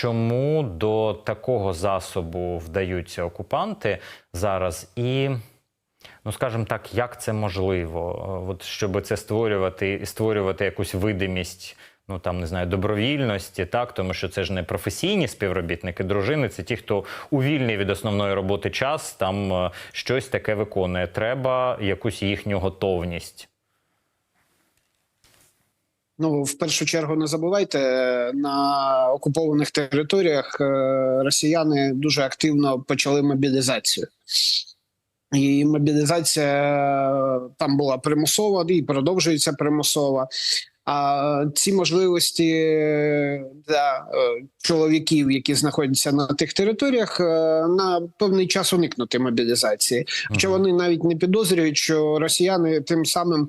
чому до такого засобу вдаються окупанти зараз і. Ну, скажімо так, як це можливо? Е, От щоб це створювати, і створювати якусь видимість, ну там не знаю, добровільності, так тому що це ж не професійні співробітники дружини, це ті, хто у вільний від основної роботи час там е, щось таке виконує. Треба якусь їхню готовність. Ну, в першу чергу, не забувайте, на окупованих територіях е, росіяни дуже активно почали мобілізацію. І мобілізація там була примусова і продовжується примусова. А ці можливості для е, чоловіків, які знаходяться на тих територіях, е, на певний час уникнути мобілізації. Хоча вони навіть не підозрюють, що росіяни тим самим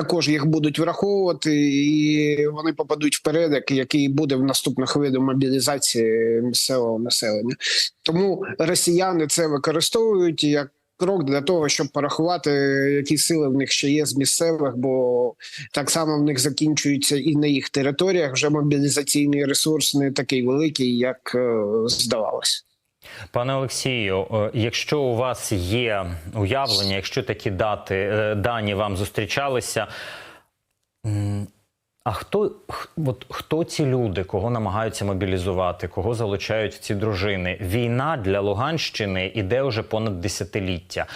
також їх будуть враховувати, і вони попадуть в передок, який буде в наступних видах мобілізації місцевого населення. Тому росіяни це використовують як. Крок для того, щоб порахувати, які сили в них ще є з місцевих, бо так само в них закінчується і на їх територіях вже мобілізаційний ресурс не такий великий, як е, здавалось. Пане Олексію, е, якщо у вас є уявлення, якщо такі дати е, дані вам зустрічалися. А хто от хто ці люди, кого намагаються мобілізувати, кого залучають в ці дружини? Війна для Луганщини іде вже понад десятиліття.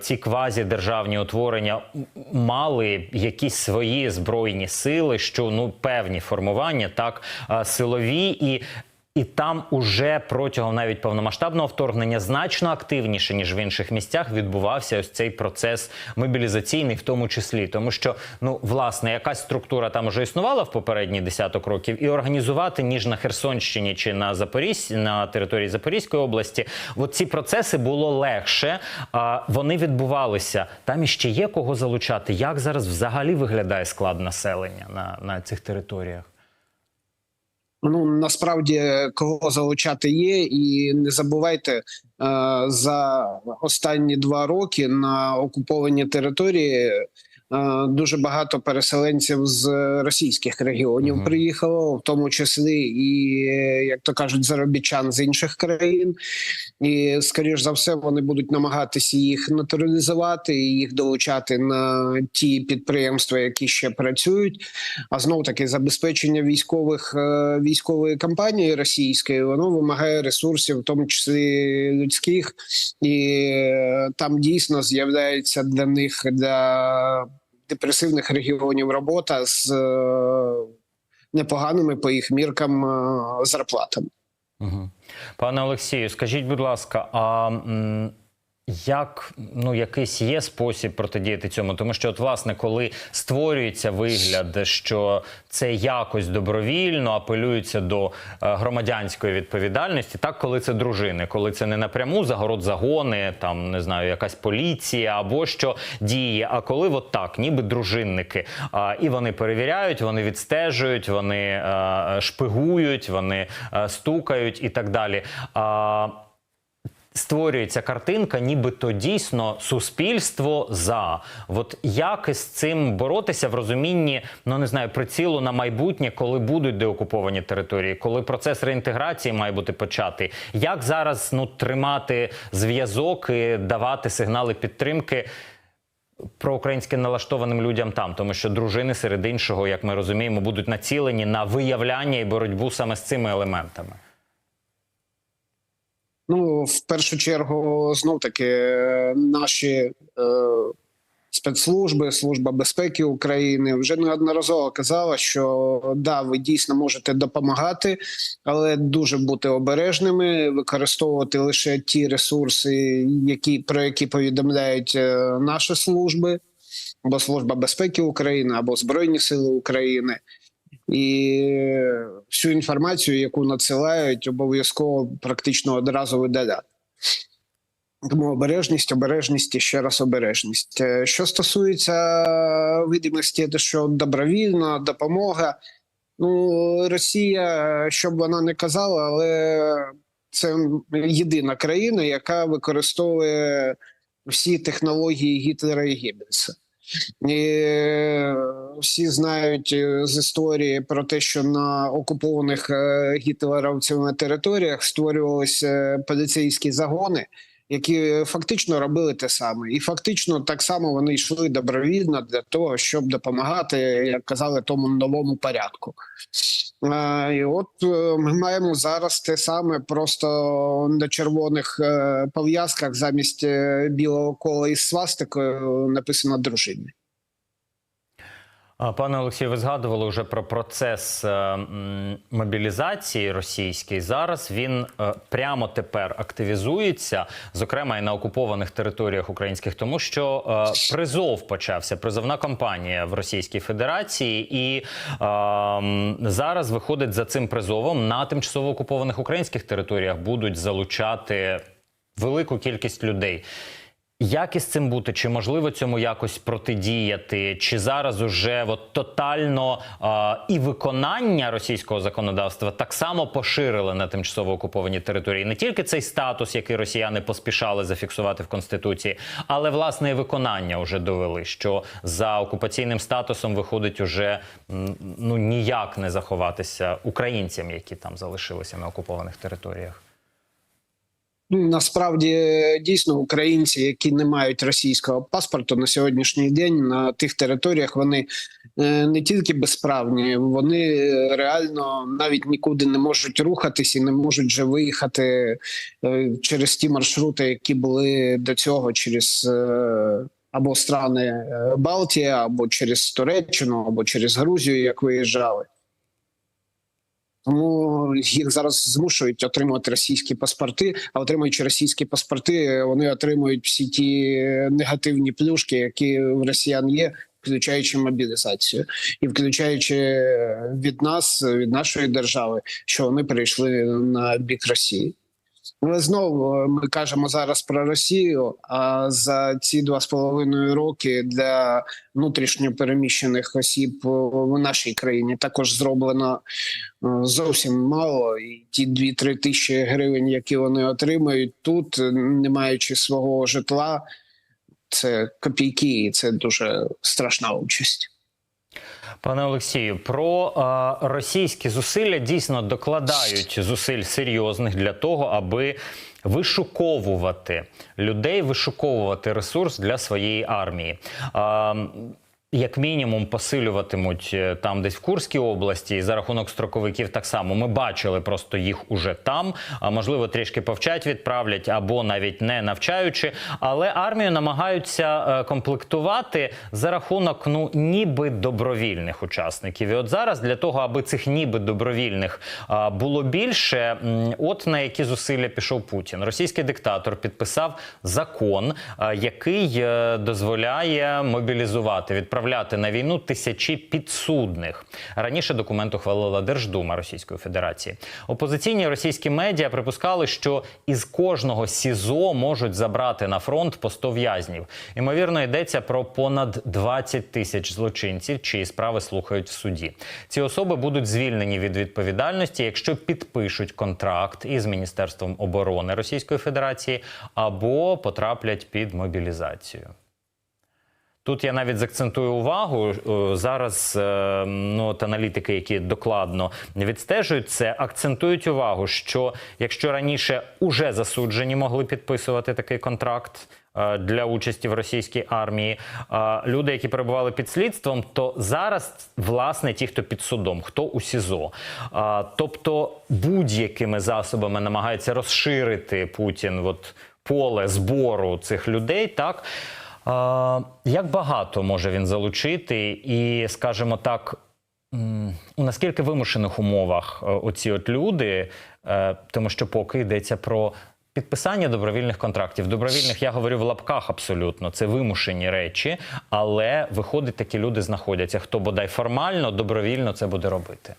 Ці квазідержавні утворення м- мали якісь свої збройні сили, що ну певні формування, так силові і. І там уже протягом навіть повномасштабного вторгнення значно активніше ніж в інших місцях відбувався ось цей процес мобілізаційний, в тому числі, тому що ну власне якась структура там уже існувала в попередні десяток років, і організувати ніж на Херсонщині чи на Запорізь на території Запорізької області. От ці процеси було легше. А вони відбувалися. Там іще є кого залучати. Як зараз взагалі виглядає склад населення на, на цих територіях? Ну насправді кого залучати є, і не забувайте е, за останні два роки на окуповані території. Е, Дуже багато переселенців з російських регіонів Мгм. приїхало, в тому числі і як то кажуть, заробітчан з інших країн. І скоріш за все вони будуть намагатися їх натуралізувати і їх долучати на ті підприємства, які ще працюють. А знов таки забезпечення військових е, військової кампанії російської воно вимагає ресурсів, в тому числі людських, і е, там дійсно з'являється для них для депресивних регіонів робота з е, непоганими по їх міркам е, зарплатами. Пане Олексію, скажіть, будь ласка, а як ну якийсь є спосіб протидіяти цьому? Тому що, от, власне, коли створюється вигляд, що це якось добровільно апелюється до е, громадянської відповідальності, так коли це дружини, коли це не напряму загород загони, там не знаю, якась поліція або що діє. А коли от так, ніби дружинники, а, і вони перевіряють, вони відстежують, вони е, шпигують, вони е, стукають і так далі. А, створюється картинка, нібито дійсно суспільство за. От як із цим боротися в розумінні, ну не знаю, прицілу на майбутнє, коли будуть деокуповані території, коли процес реінтеграції має бути початий. Як зараз ну тримати зв'язок і давати сигнали підтримки? Проукраїнськи налаштованим людям там, тому що дружини серед іншого, як ми розуміємо, будуть націлені на виявляння і боротьбу саме з цими елементами. Ну, в першу чергу, знов таки, наші е, спецслужби, служба безпеки України вже неодноразово казала, що да, ви дійсно можете допомагати, але дуже бути обережними, використовувати лише ті ресурси, які про які повідомляють е, наші служби, або служба безпеки України, або Збройні Сили України. І всю інформацію, яку надсилають, обов'язково практично одразу видаляти. Тому обережність, обережність і ще раз обережність. Е, Що стосується видимості, те, що добровільна допомога, ну Росія, що б вона не казала, але це єдина країна, яка використовує всі технології Гітлера і Геббельса. І е, всі знають е, з історії про те, що на окупованих гітлеровцями гітлерівцями територіях створювалися поліцейські загони, які фактично робили те саме, і фактично так само вони йшли добровільно для того, щоб допомагати, як казали, тому новому порядку. а І от е, ми маємо зараз те саме, просто на червоних е, пов'язках замість е, білого кола із свастикою написано дружини. Пане Олексію, ви згадували вже про процес е, мобілізації російський. Зараз він е, прямо тепер активізується, зокрема і на окупованих територіях українських, тому що е, призов почався, призовна кампанія в Російській Федерації, і зараз виходить за цим призовом на тимчасово окупованих українських територіях будуть залучати велику кількість людей. Як із цим бути? Чи можливо цьому якось протидіяти? Чи зараз уже от тотально а, і виконання російського законодавства так само поширили на тимчасово окуповані території? Не тільки цей статус, який росіяни поспішали зафіксувати в конституції, але власне і виконання вже довели, що за окупаційним статусом виходить уже ну ніяк не заховатися українцям, які там залишилися на окупованих територіях. Ну, Насправді дійсно українці, які не мають російського паспорту на сьогоднішній день на тих територіях, вони е, не тільки безправні, вони е, реально навіть нікуди не можуть рухатись і не можуть вже виїхати е, через ті маршрути, які були до цього через. Або страни Балтії, або через Туреччину, або через Грузію, як виїжджали. Тому їх зараз змушують отримувати російські паспорти, а отримуючи російські паспорти, вони отримують всі ті негативні плюшки, які в росіян є, включаючи мобілізацію і включаючи від нас, від нашої держави, що вони перейшли на бік Росії. Але знову е, ми кажемо зараз про Росію. А за ці два з половиною роки для внутрішньо переміщених осіб е, в нашій країні також зроблено е, зовсім мало. І ті 2-3 тисячі гривень, які вони отримають тут, не маючи свого житла, це копійки, і це дуже страшна участь. Пане Олексію, про е, російські зусилля дійсно докладають зусиль серйозних для того, аби вишуковувати людей, вишуковувати ресурс для своєї армії. Е, як мінімум посилюватимуть е, там, десь в Курській області, і за рахунок строковиків так само. Ми бачили просто їх уже там. А можливо, трішки повчать відправлять або навіть не навчаючи. Але армію намагаються е, комплектувати за рахунок ну ніби добровільних учасників. І от зараз для того, аби цих ніби добровільних було більше, от на які зусилля пішов Путін. Російський диктатор підписав закон, який е, дозволяє мобілізувати відправляти на війну тисячі підсудних. Раніше документ ухвалила Держдума Російської Федерації. Опозиційні російські медіа припускали, що із кожного СІЗО можуть забрати на фронт по 100 в'язнів. Ймовірно, йдеться про понад 20 тисяч злочинців, чиї справи слухають в суді. Ці особи будуть звільнені від відповідальності, якщо підпишуть контракт із Міністерством оборони Російської Федерації або потраплять під мобілізацію. Тут я навіть закцентую увагу е, зараз. е, Ну, от аналітики, які докладно відстежують це, акцентують увагу, що якщо раніше уже засуджені могли підписувати такий контракт. е, Для участі в російській армії люди, які перебували під слідством, то зараз власне ті, хто під судом, хто у СІЗО, тобто будь-якими засобами намагається розширити Путін от поле збору цих людей, так Як багато може він залучити, і, скажімо так, у наскільки вимушених умовах е, оці от люди, е, тому що поки йдеться про підписання добровільних контрактів. Добровільних я говорю в лапках абсолютно, це вимушені речі, але виходить, такі люди знаходяться. Хто бодай формально, добровільно це буде робити.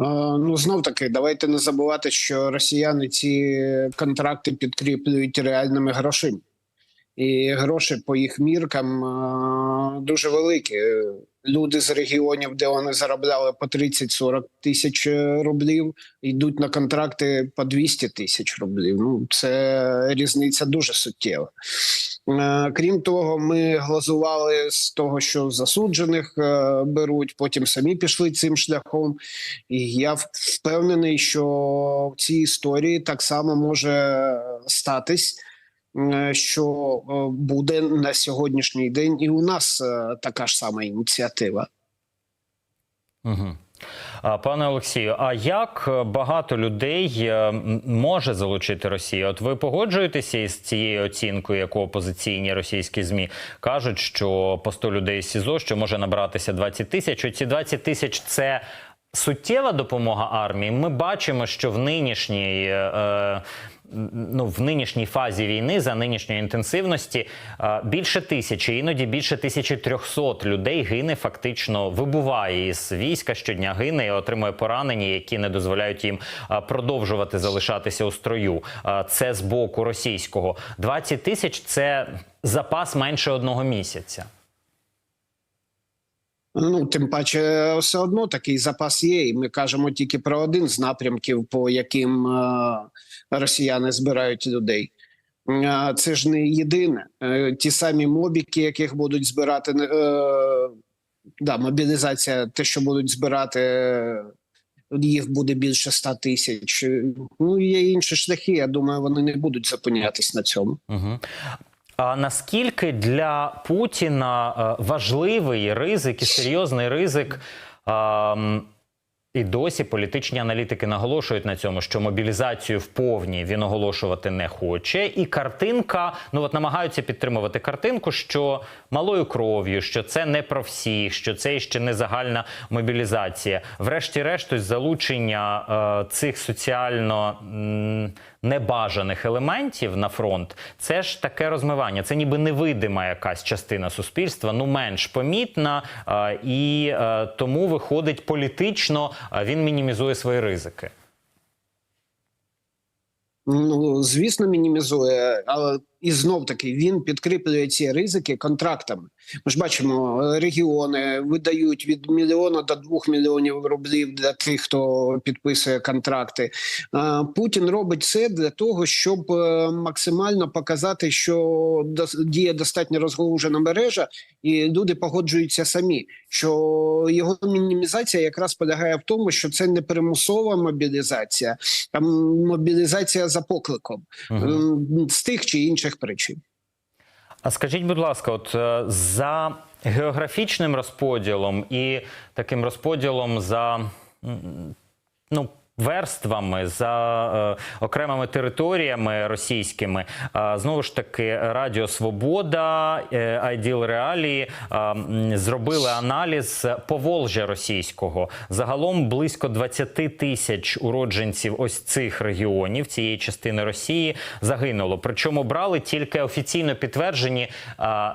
Е, Ну знов таки, давайте не забувати, що росіяни ці контракти підкріплюють реальними грошима. І гроші по їх міркам е, дуже великі. люди з регіонів, де вони заробляли по 30-40 тисяч е, рублів, йдуть на контракти по 200 тисяч рублів. Ну це різниця дуже суттєва. Е, Крім того, ми глазували з того, що засуджених беруть, потім самі пішли цим шляхом. І я впевнений, що в цій історії так само може статись, що е, буде на сьогоднішній день і у нас е, така ж сама ініціатива. Угу. Пане Олексію, а як е, багато людей е, може залучити Росію? От ви погоджуєтеся із цією оцінкою, яку опозиційні російські змі кажуть, що по 100 людей з СІЗО, що може набратися 20 тисяч. Ці 20 тисяч це суттєва допомога армії. Ми бачимо, що в нинішній. е, Ну, в нинішній фазі війни за нинішньої інтенсивності е, більше тисячі, іноді більше 1300 людей гине фактично, вибуває із війська щодня гине і отримує поранення, які не дозволяють їм е, продовжувати залишатися у строю. Е, Це з боку російського 20 тисяч це запас менше одного місяця. Ну, тим паче, все одно такий запас є, і ми кажемо тільки про один з напрямків, по яким е, росіяни збирають людей. Е, Це ж не єдине. Е, Ті самі мобіки, яких будуть збирати е, да, мобілізація, те, що будуть збирати, е, їх буде більше 100 тисяч. Ну, є інші шляхи. Я думаю, вони не будуть зупинятись на цьому. Угу. А наскільки для Путіна е, важливий ризик і серйозний ризик? м, І досі політичні аналітики наголошують на цьому, що мобілізацію в повній він оголошувати не хоче, і картинка, ну от намагаються підтримувати картинку, що малою кров'ю, що це не про всіх, що це ще не загальна мобілізація. Врешті-решт, залучення е, цих соціально м, небажаних елементів на фронт, це ж таке розмивання. Це ніби невидима якась частина суспільства, ну менш помітна, і е, тому виходить політично, він мінімізує свої ризики. Ну, звісно, мінімізує, але і знов таки він підкріплює ці ризики контрактами. Ми ж бачимо, е, регіони видають від мільйона до двох мільйонів рублів для тих, хто підписує контракти. Путін робить це для того, щоб е, максимально показати, що діє достатньо розгалужена мережа, і люди погоджуються самі. Що його мінімізація якраз полягає в тому, що це не примусова мобілізація, а мобілізація за покликом м, з тих чи інших причин. А скажіть, будь ласка, от е, за географічним розподілом і таким розподілом за ну. Верствами за е, окремими територіями російськими е, знову ж таки Радіо Свобода, е, Айділ Реалії е, зробили аналіз Поволжя російського. Загалом близько 20 тисяч уродженців ось цих регіонів цієї частини Росії загинуло. Причому брали тільки офіційно підтверджені е,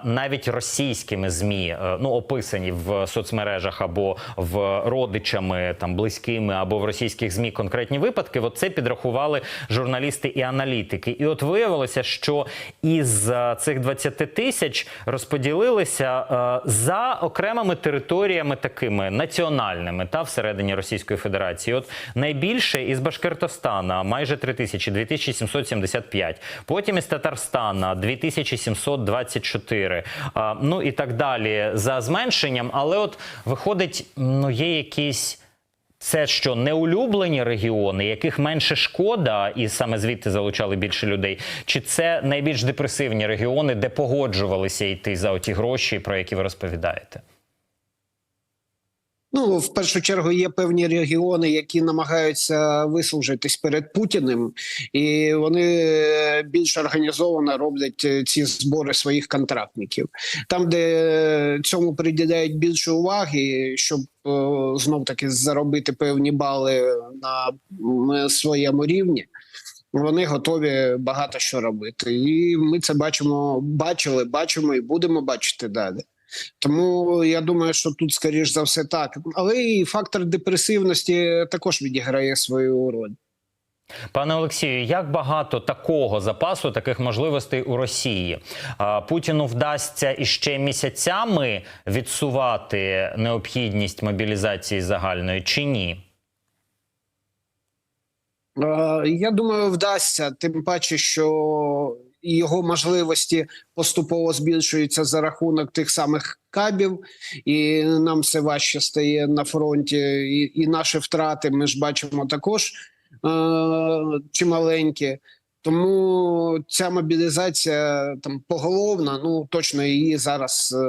навіть російськими змі, е, ну описані в соцмережах або в родичами там близькими, або в російських змі конкретні випадки. От це підрахували журналісти і аналітики. І от виявилося, що із е, цих 20 тисяч розподілилися е, за окремими територіями такими національними та всередині Російської Федерації. От найбільше із Башкортостана майже 3 тисячі, 2775. Потім із Татарстана 2724. А, Ну і так далі за зменшенням. Але от виходить, ну є якісь. Це що неулюблені регіони, яких менше шкода, і саме звідти залучали більше людей? Чи це найбільш депресивні регіони, де погоджувалися йти за оті гроші, про які ви розповідаєте? Ну, в першу чергу є певні регіони, які намагаються вислужитись перед Путіним, і вони е, більш організовано роблять е, ці збори своїх контрактників. Там, де цьому приділяють більше уваги, щоб знов таки заробити певні бали на своєму рівні. Вони готові багато що робити, і ми це бачимо, бачили, бачимо і будемо бачити далі. Тому я думаю, що тут скоріш за все так. Але і фактор депресивності також відіграє свою роль. Пане Олексію, як багато такого запасу, таких можливостей у Росії? Путіну вдасться іще місяцями відсувати необхідність мобілізації загальної чи ні? Я думаю, вдасться. Тим паче, що його можливості поступово збільшуються за рахунок тих самих кабів, і нам все важче стає на фронті. І, і наші втрати ми ж бачимо також е, чималенькі. Тому ця мобілізація там поголовна. Ну точно її зараз е,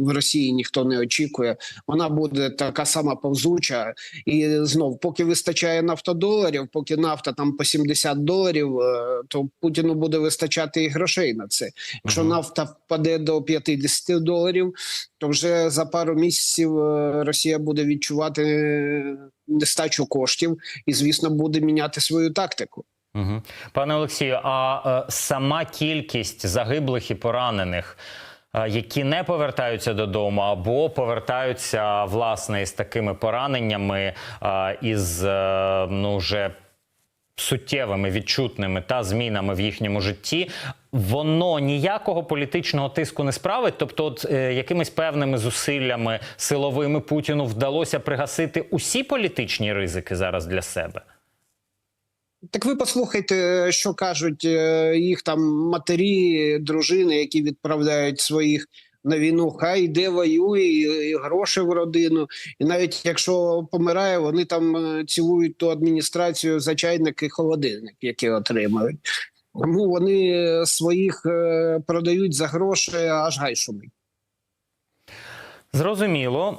в Росії ніхто не очікує. Вона буде така сама повзуча, і знов, поки вистачає нафтодоларів, поки нафта там по 70 доларів, е, то Путіну буде вистачати і грошей на це. Якщо Мгм. нафта впаде до 50 доларів, то вже за пару місяців е, Росія буде відчувати нестачу коштів і, звісно, буде міняти свою тактику. Угу. Пане Олексію, а е, сама кількість загиблих і поранених, е, які не повертаються додому, або повертаються власне із такими пораненнями, е, із е, ну вже суттєвими відчутними та змінами в їхньому житті. Воно ніякого політичного тиску не справить. Тобто, от е, якимись певними зусиллями силовими Путіну вдалося пригасити усі політичні ризики зараз для себе. Так ви послухайте, що кажуть е, їх там матері, дружини, які відправляють своїх на війну. Хай йде воює, і, гроші в родину. І навіть якщо помирає, вони там е, цілують ту адміністрацію за чайник і холодильник, які отримують. Тому вони е, своїх продають за гроші, аж гай. Зрозуміло.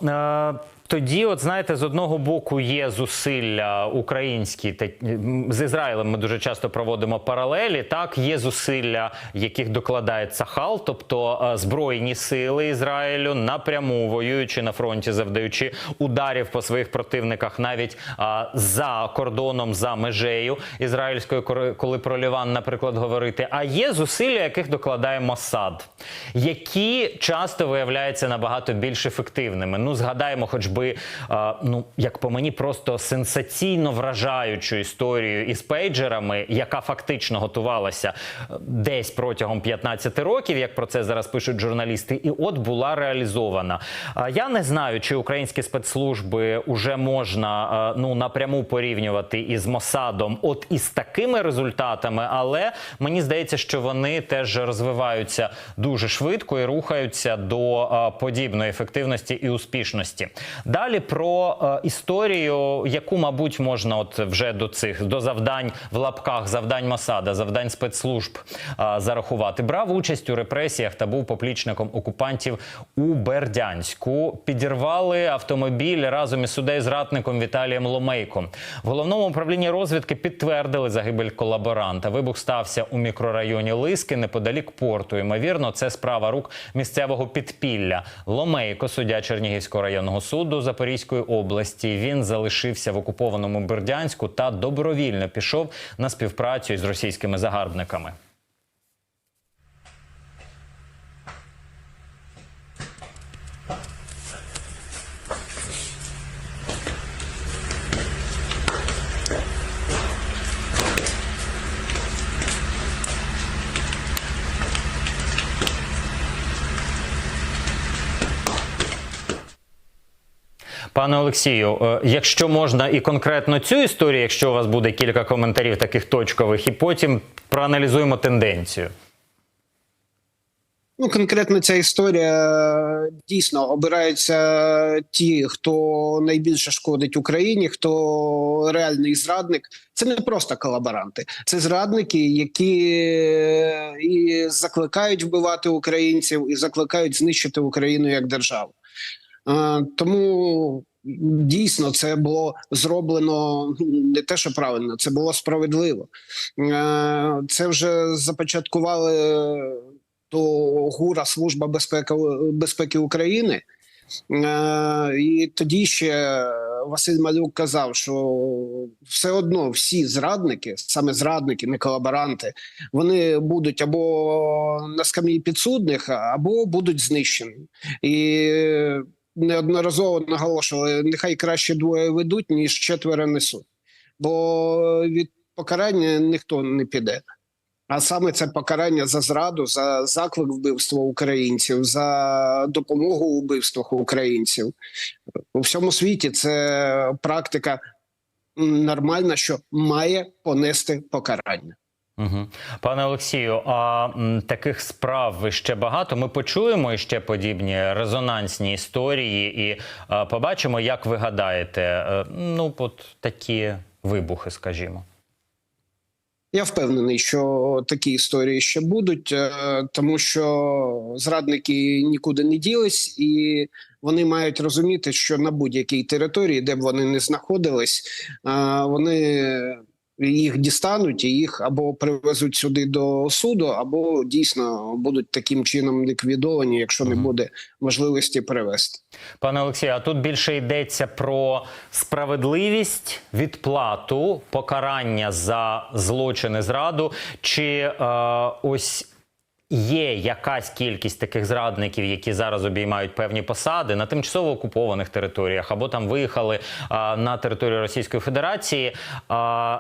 Тоді, от знаєте, з одного боку є зусилля українські та з Ізраїлем. Ми дуже часто проводимо паралелі. Так, є зусилля, яких докладає Цахал, тобто е, збройні сили Ізраїлю напряму воюючи на фронті, завдаючи ударів по своїх противниках, навіть а, за кордоном, за межею ізраїльською, коли про Ліван, наприклад, говорити. А є зусилля, яких докладає Моссад, які часто виявляються набагато більш ефективними. Ну, згадаємо, хоч би, а, ну як по мені, просто сенсаційно вражаючу історію із пейджерами, яка фактично готувалася е, десь протягом 15 років, як про це зараз пишуть журналісти, і от була реалізована. Я не знаю, чи українські спецслужби вже можна е, ну напряму порівнювати із Мосадом, от із такими результатами, але мені здається, що вони теж розвиваються дуже швидко і рухаються до е, подібної ефективності і успішності. Далі про е, історію, яку, мабуть, можна от вже до цих до завдань в лапках, завдань Мосада, завдань спецслужб е, зарахувати. Брав участь у репресіях та був поплічником окупантів у Бердянську. Підірвали автомобіль разом із судей-зрадником Віталієм Ломейком. В головному управлінні розвідки підтвердили загибель колаборанта. Вибух стався у мікрорайоні Лиски неподалік порту. Ймовірно, це справа рук місцевого підпілля. Ломейко, суддя Чернігівського районного суду Запорізької області. Він залишився в окупованому Бердянську та добровільно пішов на співпрацю із російськими загарбниками. Пане Олексію, е, якщо можна і конкретно цю історію, якщо у вас буде кілька коментарів таких точкових, і потім проаналізуємо тенденцію. Ну, конкретно ця історія дійсно обираються ті, хто найбільше шкодить Україні, хто реальний зрадник. Це не просто колаборанти, це зрадники, які е, і закликають вбивати українців, і закликають знищити Україну як державу. Е, Тому дійсно це було зроблено не те, що правильно, це було справедливо. Е, Це вже започаткували до ГУРа Служба безпеки безпеки України. Е, І тоді ще Василь Малюк казав, що все одно всі зрадники, саме зрадники, не колаборанти, вони будуть або на скам'ї підсудних, або будуть знищені. І неодноразово наголошували, нехай краще двоє ведуть, ніж четверо несуть. Бо від покарання ніхто не піде. А саме це покарання за зраду, за заклик вбивства українців, за допомогу у вбивствах українців. У всьому світі це практика нормальна, що має понести покарання. Пане Олексію, а таких справ ще багато. Ми почуємо ще подібні резонансні історії і побачимо, як ви гадаєте, е, ну от такі вибухи, скажімо. Я впевнений, що такі історії ще будуть, е, тому що зрадники нікуди не ділись, і вони мають розуміти, що на будь-якій території, де б вони не знаходились, е, вони їх дістануть і їх або привезуть сюди до суду, або дійсно будуть таким чином ліквідовані, якщо не буде можливості перевести. Пане Олексію, а тут більше йдеться про справедливість, відплату, покарання за злочини зраду, чи е, ось. Є якась кількість таких зрадників, які зараз обіймають певні посади на тимчасово окупованих територіях, або там виїхали а, на територію Російської Федерації. А,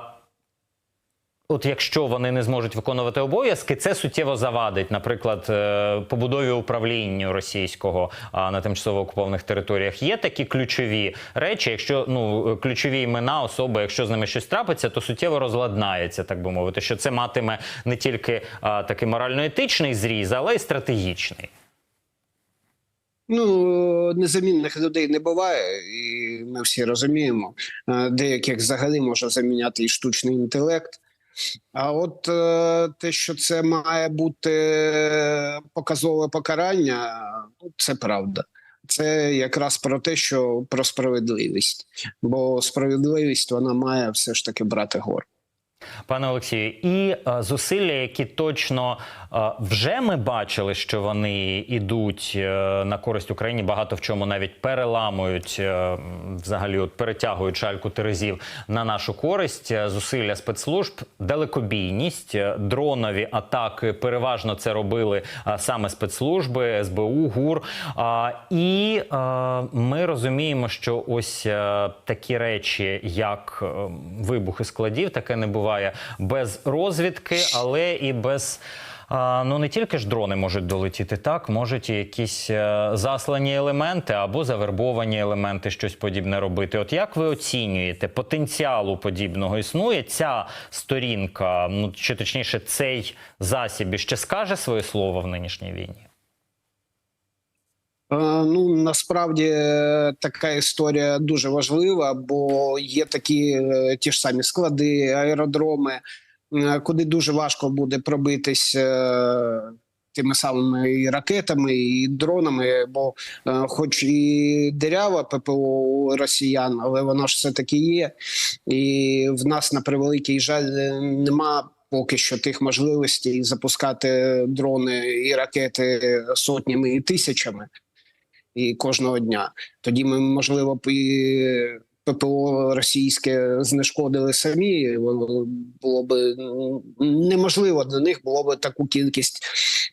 От якщо вони не зможуть виконувати обов'язки, це суттєво завадить, наприклад, е, побудові управління російського на тимчасово окупованих територіях. Є такі ключові речі. Якщо ну ключові імена особи, якщо з ними щось трапиться, то суттєво розладнається, так би мовити, що це матиме не тільки а, такий морально-етичний зріз, але й стратегічний. Ну, незамінних людей не буває, і ми всі розуміємо. Е, Деяких взагалі може заміняти і штучний інтелект. А от е, те, що це має бути показове покарання, ну, це правда. Це якраз про те, що про справедливість. Бо справедливість вона має все ж таки брати гору. Пане Олексію, і е, зусилля, які точно е, вже ми бачили, що вони йдуть е, на користь Україні, багато в чому навіть переламують е, взагалі, от перетягують шальку терезів на нашу користь. Е, Зусилля спецслужб, далекобійність, е, дронові атаки. Переважно це робили е, саме спецслужби, СБУ, ГУР. А, і е, ми розуміємо, що ось е, такі речі, як е, вибухи складів, таке не буває без розвідки, але і без. Ну, не тільки ж дрони можуть долетіти, так можуть і якісь е, заслані елементи або завербовані елементи, щось подібне робити. От як ви оцінюєте потенціалу подібного існує? Ця сторінка, ну чи точніше, цей засіб ще скаже своє слово в нинішній війні? Е, Ну насправді е, така історія дуже важлива, бо є такі е, ті ж самі склади, аеродроми, куди дуже важко буде пробитись тими самими і ракетами і дронами. Бо, хоч і дирява ППО росіян, але воно ж все таки є. І в нас на превеликий жаль нема. Поки що тих можливостей запускати дрони і ракети сотнями і тисячами і кожного дня. Тоді ми, можливо, б і ППО російське знешкодили самі. Було б неможливо для них було б таку кількість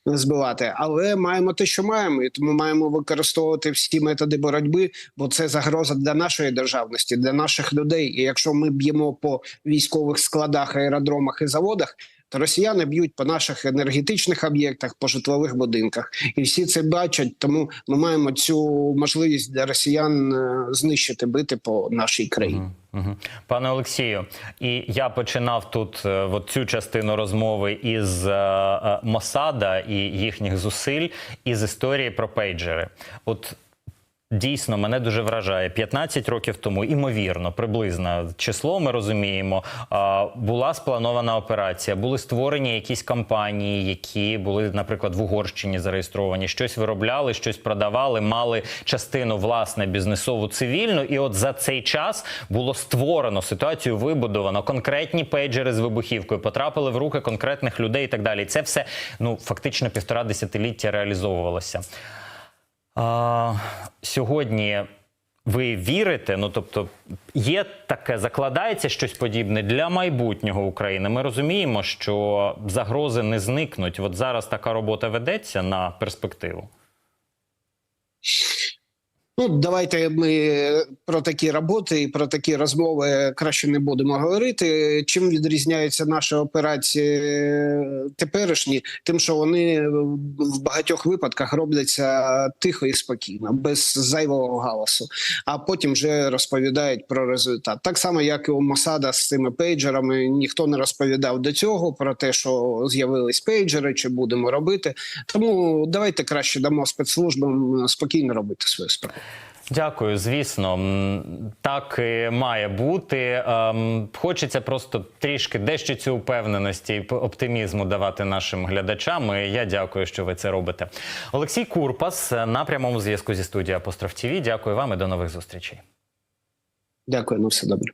збивати. Але маємо те, що маємо, і тому маємо використовувати всі методи боротьби, бо це загроза для нашої державності, для наших людей. І якщо ми б'ємо по військових складах, аеродромах і заводах. То росіяни б'ють по наших енергетичних об'єктах, по житлових будинках, і всі це бачать. Тому ми маємо цю можливість для росіян е, знищити, бити по нашій країні. Пане Олексію, і я починав тут е, от цю частину розмови із е, Мосада і їхніх зусиль, із історії про пейджери. От Дійсно, мене дуже вражає 15 років тому, імовірно, приблизно число. Ми розуміємо. Була спланована операція, були створені якісь компанії, які були, наприклад, в Угорщині зареєстровані, щось виробляли, щось продавали, мали частину власне бізнесову цивільну. І от за цей час було створено ситуацію, вибудовано конкретні пейджери з вибухівкою, потрапили в руки конкретних людей і так далі. Це все ну фактично півтора десятиліття реалізовувалося. А, сьогодні ви вірите? Ну тобто, є таке, закладається щось подібне для майбутнього України. Ми розуміємо, що загрози не зникнуть. От зараз така робота ведеться на перспективу. Ну, давайте ми про такі роботи і про такі розмови краще не будемо говорити. Чим відрізняються наші операції теперішні? Тим, що вони в багатьох випадках робляться тихо і спокійно, без зайвого галасу, а потім вже розповідають про результат. Так само, як і у Мосада з цими пейджерами, ніхто не розповідав до цього про те, що з'явились пейджери, чи будемо робити. Тому давайте краще дамо спецслужбам спокійно робити свою справу. Дякую, звісно, так і має бути. Ем, Хочеться просто трішки дещо цю впевненості і оптимізму давати нашим глядачам. І я дякую, що ви це робите. Олексій Курпас на прямому зв'язку зі студією Апостроф ТВ. Дякую вам і до нових зустрічей. Дякую, на все добре.